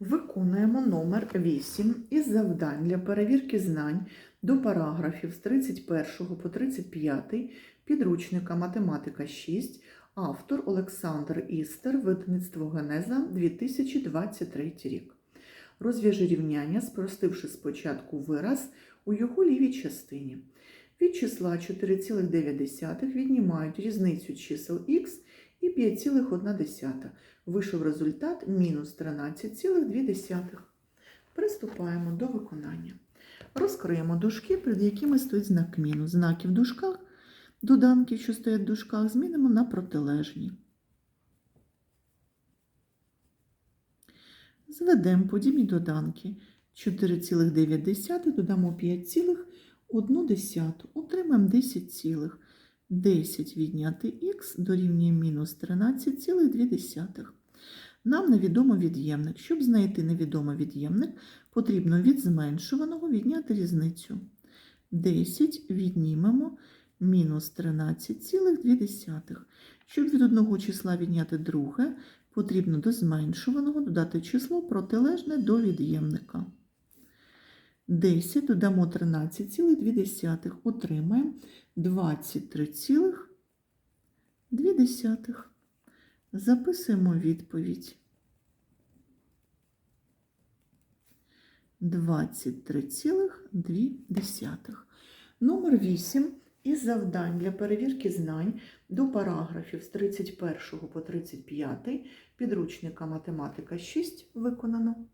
Виконуємо номер 8 із завдань для перевірки знань до параграфів з 31 по 35 підручника Математика 6, автор Олександр Істер, видавництво Генеза 2023 рік. Розв'яжи рівняння, спростивши спочатку вираз у його лівій частині. Від числа 4,9 віднімають різницю чисел х і 5,1. Вийшов результат мінус 13,2. Приступаємо до виконання. Розкриємо дужки, перед якими стоїть знак мінус. Знаки в дужках, доданків, що стоять в дужках, змінимо на протилежні. Зведемо подібні доданки. 4,9 додамо 5,1. Отримаємо 10 цілих. 10 відняти х дорівнює мінус 13,2. Нам невідомо від'ємник. Щоб знайти невідомий від'ємник, потрібно від зменшуваного відняти різницю. 10 віднімемо мінус 13,2. Щоб від одного числа відняти друге, потрібно до зменшуваного додати число протилежне до від'ємника. 10 додамо 13,2, отримаємо 23,2. Записуємо відповідь. 23,2. Номер 8 із завдань для перевірки знань до параграфів з 31 по 35 підручника Математика 6 виконано.